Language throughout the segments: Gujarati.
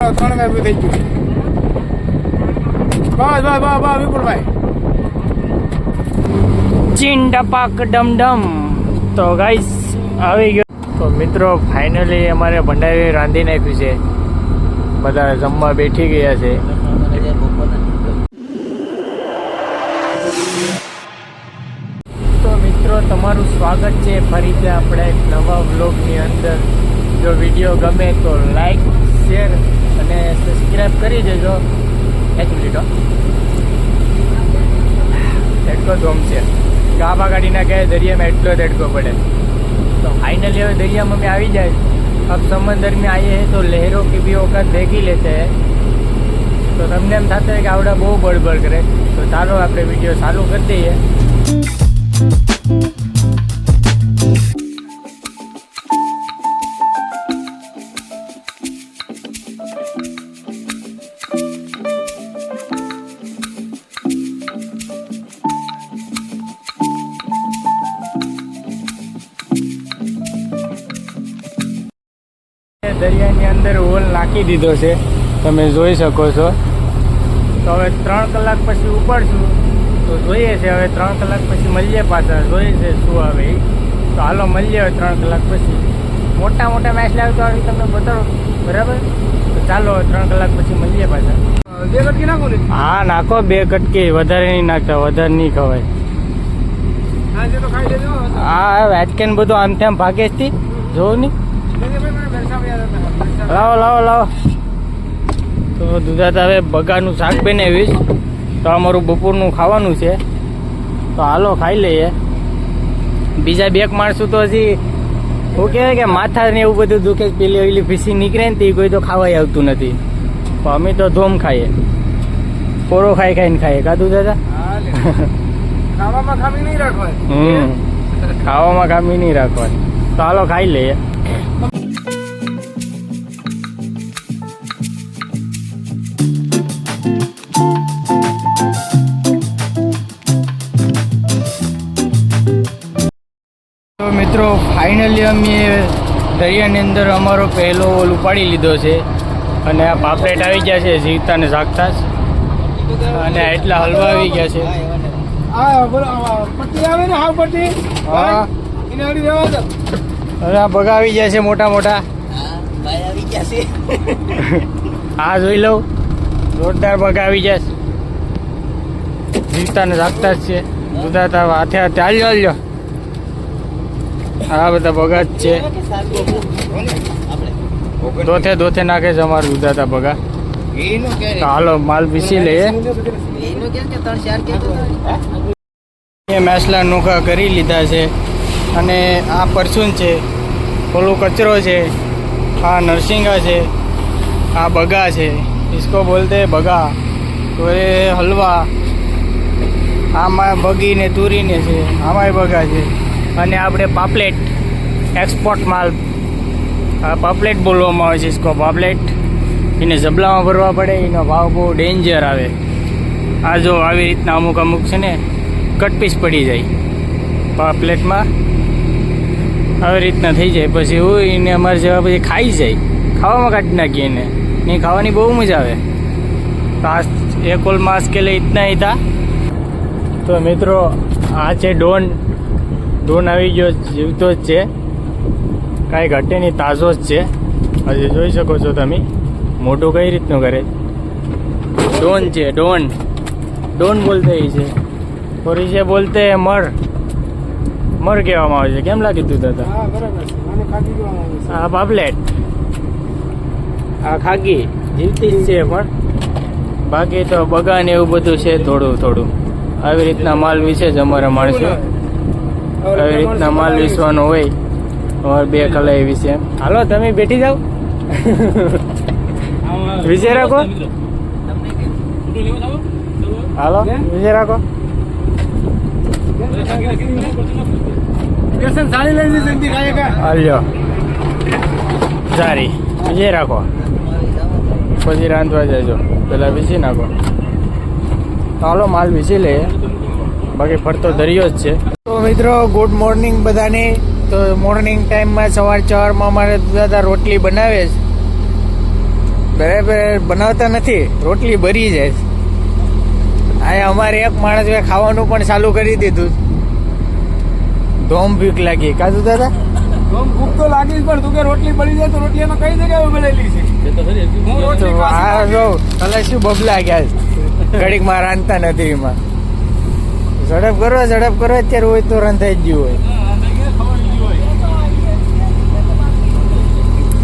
ત્રણ વાગે થઈ ગયું બસ બસ બસ બસ વિપુલભાઈ ચીન ડપાક ડમ ડમ તો ગાઈસ આવી ગયો. તો મિત્રો ફાઇનલી અમારે ભંડારી રાંધી નાખ્યું છે. બધા જમવા બેઠી ગયા છે. તો મિત્રો, તમારું સ્વાગત છે. ફરીથી આપણે એક નવા વ્લોગની અંદર. જો વીડિયો ગમે તો લાઈક શેર અને સબસ્ક્રાઈબ કરી દેજો એક મિનિટ હો. તડકો ધોમ છે ગાભા કાઢીને કહે દરિયામાં એટલો તડકો પડે તો फाइनली હવે દરિયામાં અમે આવી જાય अब समंदर में आए हैं तो लहरों की भी औकात देख ही लेते हैं તો તમને એમ થતું હોય કે આવડા બહુ બળબડ કરે તો ચાલો આપણે વિડીયો ચાલુ કરી દઈએ નાખી દીધો છે. તમે જોઈ શકો છો. તો હવે ત્રણ કલાક પછી ઉપાડશું. તો જોઈએ છે હવે ત્રણ કલાક પછી મળીએ પાછા. જોઈએ છે શું આવે એ તો હાલો મળીએ હવે ત્રણ કલાક પછી. મોટા મોટા મેચ લાવતો આવી તમને બતાવો. બરાબર? તો ચાલો ત્રણ કલાક પછી મળીએ પાછા. બે કટકી નાખો ને. હા નાખો બે કટકી વધારે નહીં નાખતા. વધારે નહીં ખવાય. હા વેચકેન બધું આમ તેમ ભાગે જ જોઉં નહીં લાવો લાવો લાવો. તો દુધાત હવે બગાનું શાક બનાવીશ. તો અમારું બપોરનું ખાવાનું છે. તો હાલો ખાઈ લઈએ. બીજા બે માણસો તો હજી શું કહેવાય કે માથા ને એવું બધું દુખે. પેલી ઓલી ફીસી નીકળે ને તે કોઈ તો ખાવાય આવતું નથી. તો અમે તો ધોમ ખાઈએ. પોરો ખાઈ ખાઈને ખાઈએ. કાધું દાદા ખાવામાં ખામી નહીં રાખવાની. હમ. ખાવામાં ખામી નહીં રાખવાની. તો હાલો ખાઈ લઈએ. મિત્રો ફાઇનલી અમે દરિયાની અંદર અમારો પહેલો ઓલ ઉપાડી લીધો છે. અને આ પાપલેટ આવી ગયા છે જીવતા ને જાગતા જ. અને એટલા હલવા આવી ગયા છે. હા. અને આ આવી ગયા છે મોટા મોટા. આ જોઈ લઉં. જોરદાર બગા આવી ગયા છે. જીવતા ને જાગતા જ છે. દુધાતા હાથે હાથે હાલ્યો હાલ્યો. આ બધા ભગા જ છે. દોથે દોથે નાખે છે અમારું ઉદાતા બગા. હાલો, માલ પીસી લઈએ. મેસલા નોખા કરી લીધા છે અને આ પરચુન છે પેલું કચરો છે, આ નરસિંગા છે, આ બગા છે. ઇસકો બોલતે બગા, તો એ હલવા. આમાં બગીને તુરીને છે, આમાંય બગા છે. અને આપણે પાપલેટ એક્સપોર્ટ માલ. પાપલેટ બોલવામાં આવે છે ઇસકો પાપલેટ. એને જબલામાં ભરવા પડે, એનો ભાવ બહુ ડેન્જર આવે. આ જો આવી રીતના અમુક અમુક છે ને કટપીસ પડી જાય પાપલેટમાં. આવી રીતના થઈ જાય. પછી હું એને અમારે જેવા પછી ખાઈ જાય. ખાવામાં કાઢી નાખીએ એને. ને ખાવાની બહુ મજા આવે. તો આ એક ઓલ માસ કે લે ઇતના ઇતા તો મિત્રો, આ છે ડોન. ડોન આવી ગયો જીવતો જ છે. કાંઈ ઘટે નહીં તાજો જ છે. હજી જોઈ શકો છો તમે મોટું કઈ રીતનું કરે ડોન છે ડોન ડોન બોલતે એ છે. ફરી છે બોલતે મર. મર કહેવામાં આવે છે. કેમ લાગી તું દાદા? હા પાપલેટ. આ ખાગી જીવતી જ છે પણ. બાકી તો બગાન એવું બધું છે થોડું થોડું. આવી રીતના માલ વિશે જ અમારા માણસો આવી રીતના માલ વેચવાનો હોય અમારે બે કલા એવી એમ હાલો તમે બેઠી જાઓ. વિજય રાખો. હાલો વિજય રાખો. હાલ્યો. સારી. વિજય રાખો. પછી રાંધવા જજો. પેલા વીસી નાખો. હાલો માલ વીસી લે બાકી ફરતો દરિયો જ છે. મિત્રો ગુડ મોર્નિંગ બધાને. તો મોર્નિંગ ટાઈમમાં સવાર સવારમાં અમારે દાદા રોટલી બનાવે છે. બરાબર બનાવતા નથી રોટલી ભરી જાય છે. આ અમારે એક માણસ ખાવાનું પણ ચાલુ કરી દીધું. ધોમ ભીખ લાગી. કાજુ દાદા? આમ ભૂખ તો લાગી જ પણ તું કે રોટલી બળી જાય તો રોટલી એમાં કઈ જગ્યાએ બનેલી છે? હું રોટલી આ જો કલા શું બબલા ગયા છે. ઘડીકમાં રાંધતા નથી એમાં. ઝડપ કરો ઝડપ કરો અત્યારે હોય તો રંધાઈ થઈ ગયું હોય.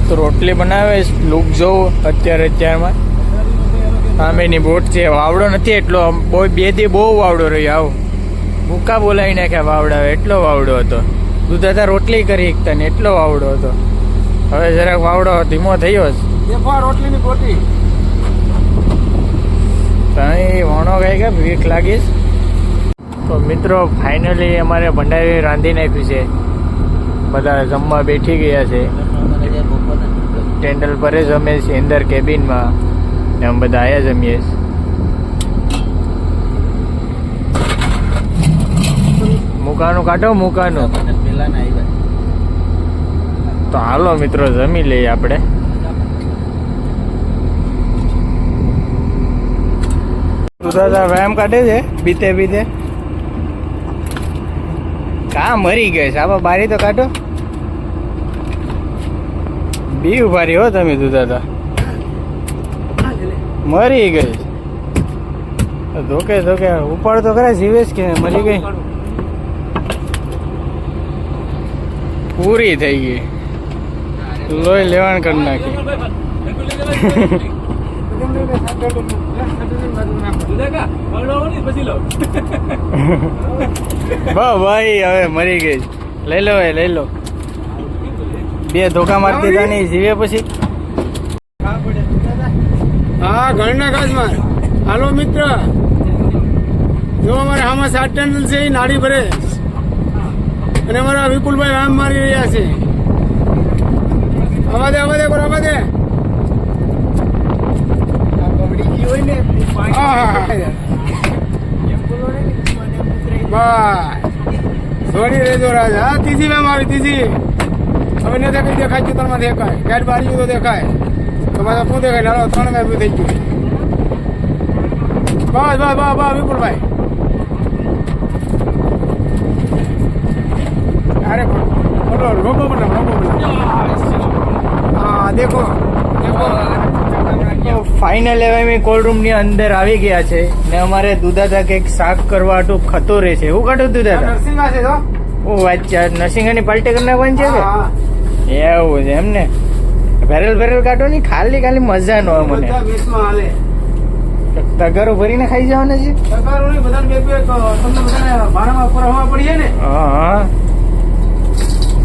તો રોટલી બનાવે લુક જોવો અત્યારે અત્યારમાં સામેની બોટ છે વાવડો નથી એટલો બહુ બે દી બહુ વાવડો રહ્યો આવો. ભૂકા બોલાવી નાખ્યા વાવડા એટલો વાવડો હતો. દૂધાતા રોટલી કરી એકતા ને એટલો વાવડો હતો. હવે જરાક વાવડો ધીમો થયો આ રોટલીની ગોટી અહીં વણો ગઈ કે ભીખ લાગીશ મિત્રો ફાઇનલી અમારે ભંડારી રાંધી નાખ્યું છે. બધા જમવા બેઠી ગયા છે. ટેન્ડલ પર જ અમે છીએ, અંદર કેબિનમાં ને અમે બધા આયા જમીએ મૂકાનું કાઢો મુકાનું તો હાલો મિત્રો, જમી લઈએ આપણે. દાદા, વ્યાયામ કાઢે છે? બીતે બીતે. કા મરી ગઈ છે? આમાં બારી તો કાઢો. બી ઉભારી હો તમે તું દાદા. મરી ગઈ ધોકે ધોકે ઉપાડ તો ખરા જીવેશ કે મરી ગઈ. પૂરી થઈ ગઈ. લોહી લેવાણ કરી નાખી. ભાઈ હવે મરી ગઈ. લઈ લો એ લઈ લો. બે ધોકા મારતી હતા નહીં જીવે પછી. હા ઘરના કાચમાં હાલો મિત્ર. જો અમારે આમાં સાત ટન છે એ નાડી ભરે. અને અમારા વિપુલભાઈ આમ મારી રહ્યા છે. આવા દે આવા દે બરાબર દે હા, હા, હા. બસ છોડી રહેજો રાજ હા ત્રીજી મેમ આવી ત્રીજી હવે નથી કઈ દેખાય ચિત્રમાં દેખાય ગાડી બારી તો દેખાય તમારે શું દેખાય નાનો ત્રણ મેમ થઈ ગયું બસ બસ બસ બસ વિપુલભાઈ અરે બોલો રોબો રોકો હા દેખો દેખો ફાઇનલ હવે અમે કોલ્ડ રૂમની અંદર આવી ગયા છે ને અમારે દુધાતા કંઈક શાક કરવા હાટું ખતોરે છે. એવું કાઢું દુધાતા ઓ છે તો? ઓ અચ્છા નરસિંહાની પાલટી કરી નાખવાની છે કે? એવું છે એમ ને ભેરેલ ભેરેલ કાઢો ની ખાલી ખાલી મજા નો મને. તગારો ભરીને ખાઈ જવાના છે? તગારો નહીં બધાને બે બે તમને બધાને ભાડામાં પરહવા પડીએ ને. હા હા.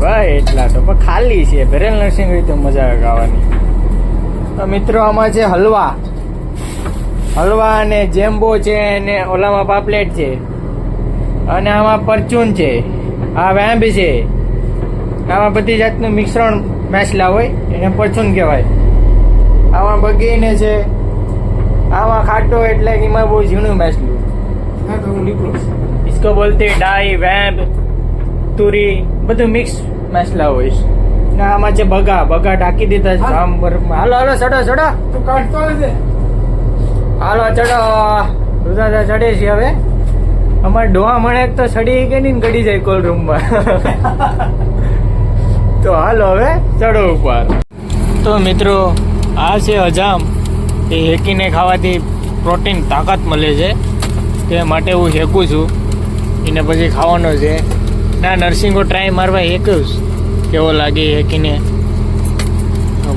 ભાઈ એટલા તો. પણ ખાલી છે. ભરેલ નરસિંહ હોય તો મજા આવે ખાવાની. તો મિત્રો આમાં છે હલવા હલવા અને જેમ્બો છે અને ઓલામાં પાપલેટ છે અને આમાં પરચૂન છે આ વેમ્બ છે આમાં બધી જાતનું મિશ્રણ મેસલા હોય એને પરચૂન કહેવાય આમાં બગીને છે આમાં ખાટો એટલે કે એમાં બહુ ઝીણું મેસલું હા તો હું નીકળું इसको बोलते हैं डाई वैम्प તુરી બધું મિક્સ મસલા હોય છે ને આમાં છે બગા. બગા ઢાંકી દીધા છે. આમ હાલો હાલો ચડો ચડો. તું કાઢતો હશે હાલો ચડો. દુધાદા ચડે છે હવે. અમારે ડોહા મળે તો ચડી કે નહીં ગડી જાય કોલ રૂમમાં. તો હાલો હવે ચડો ઉપર. તો મિત્રો આ છે હજામ એ હેકીને ખાવાથી પ્રોટીન તાકાત મળે છે. તે માટે હું હેકું છું. એને પછી ખાવાનો છે. ના નર્સિંગો ટ્રાય મારવા હેક્યું. કેવો લાગે એ કીને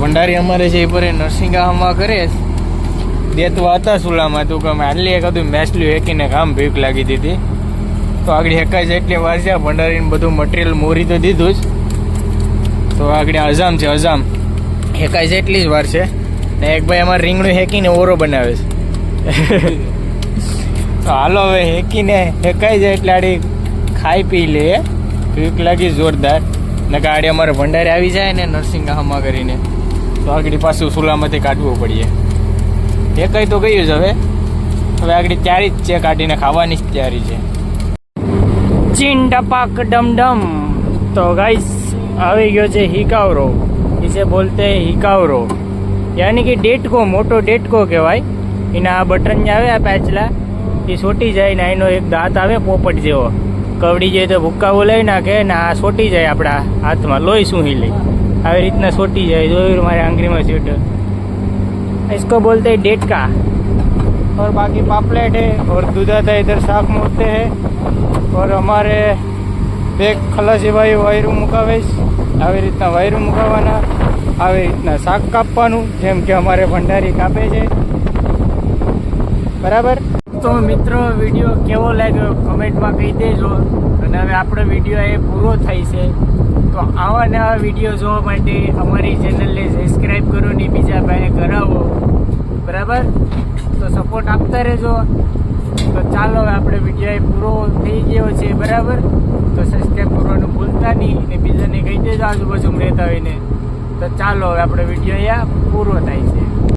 ભંડારી અમારે છે એ પર નર્સિંગામાં કરે. દેતવા હતા સુલામાં, તું કે આટલી આટલી હતું મેસલ્યું હેકીને કામ ભીખ લાગી દીધી. તો આગળ હેકાય છે એટલી વાર છે ભંડારીને બધું મટીરિયલ મોરી તો દીધું જ. તો આગળ અજામ છે અજામ હેકાય છે એટલી જ વાર છે. ને એક ભાઈ અમારે રીંગણું હેકીને ઓરો બનાવે છે. તો હાલો હવે હેકીને હેકાઈ જાય એટલે આડી ખાઈ પી લે. ભીખ લાગી જોરદાર. ને ગાડી અમારે ભંડારે આવી જાય ને નર્સિંગ હામા કરીને. તો આગળ પાછું સુલામાંથી કાઢવું પડીએ. એ કંઈ તો ગયું જ હવે. હવે આગળ ત્યારે જ છે કાઢીને ખાવાની જ તૈયારી છે. ચીંડપાક ડમડમ. તો ગાઈસ, આવી ગયો છે હિકાવરો. વિશે બોલતે હિકાવરો. યાની કે ડેટકો, મોટો ડેટકો કહેવાય. એના આ બટન આવે આ પેચલા, એ છોટી જાય ને એનો એક દાંત આવે પોપટ જેવો. કવડી જાય તો ભૂક્કાઓ લઈ નાખે ને આ સોટી જાય આપણા હાથમાં. લોહી શું લઈ આવી રીતના સોટી જાય. જોયું મારે આંગળીમાં સ્વેટર इसको બોલતે ડેટકા. ઓર બાકી પાપલેટ હે ઓર और दूधाता इधर શાક મૂકતે હે ઓર અમારે બે ખલાસી ભાઈ વાયરું મુકાવે આવી રીતના વાયરું મુકાવાના આવી રીતના શાક કાપવાનું જેમ કે અમારે ભંડારી કાપે છે બરાબર તો મિત્રો, વીડિયો કેવો લાગ્યો? કમેન્ટમાં કહી દેજો. અને હવે આપણો વીડિયો એ પૂરો થાય છે. તો આવા નવા વીડિયો જોવા માટે અમારી ચેનલને સબસ્ક્રાઈબ કરો ને બીજા ભાઈને કરાવો. બરાબર? તો સપોર્ટ આપતા રહેજો. તો ચાલો હવે આપણે વીડિયો પૂરો થઈ ગયો છે, બરાબર? તો સબસ્ક્રાઈબ કરવાનું ભૂલતા નહીં ને બીજાને કહી દેજો આજુબાજુ રહેતા હોય ને. તો ચાલો હવે આપણો વીડિયો અહીંયા પૂરો થાય છે.